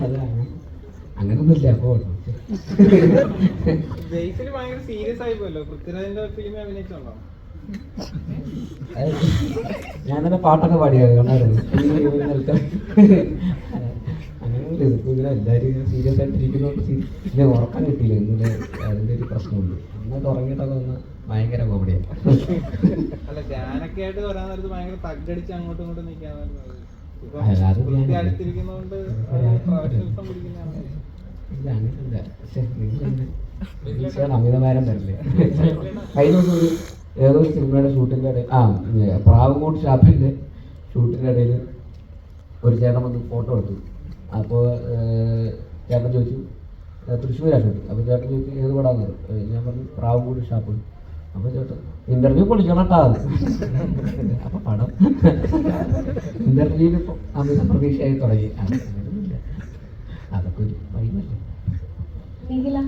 അതാണ് അങ്ങനൊന്നുമില്ല ഫിലിം അഭിനയിച്ചുണ്ടോ ഞാനന്നെ പാട്ടൊക്കെ കണ്ടായിരുന്നു അങ്ങനെ എല്ലാരും എല്ലാവരും സീരിയസ് ആയിട്ട് ഇരിക്കുന്നതുകൊണ്ട് പിന്നെ ഉറക്കം കിട്ടിയില്ല ഇന്നലെ പ്രശ്നമുണ്ട് അന്നൊക്കെ ഉറങ്ങിയിട്ടൊക്കെ ഒന്ന് ഭയങ്കര കോമഡിയാണ് അല്ല ഞാനൊക്കെ ആയിട്ട് വരാൻ നേരത്ത് ഭയങ്കര അങ്ങോട്ടും ഇങ്ങോട്ടും അമിതഭാരം തരില്ലേ കഴിഞ്ഞ ദിവസം ഒരു ഏതോ ഒരു സിനിമയുടെ ഷൂട്ടിന്റെ ഇടയിൽ ആ ഏ, ഷാപ്പിന്റെ ഷാപ്പിന്റെ ഷൂട്ടിന്റെ ഇടയിൽ ഒരു ചേട്ടൻ വന്ന് ഫോട്ടോ എടുത്തു. അപ്പോൾ ചേട്ടൻ ചോദിച്ചു തൃശ്ശൂരാ ഷൂട്ടിങ് അപ്പോൾ ചേട്ടൻ ചോദിച്ചു ഏത് പടാന്ന് ഞാൻ പറഞ്ഞു പ്രാവുകൂട് ഷാപ്പ്. അപ്പോൾ ചേട്ടൻ ഇന്റർവ്യൂ പൊളിക്കണട്ടാ അപ്പോൾ പടം ഇന്റർവ്യൂവിൽ അമിത പ്രതീക്ഷയായി തുടങ്ങി. അതൊക്കെ ഒരു വൈകല്ലേ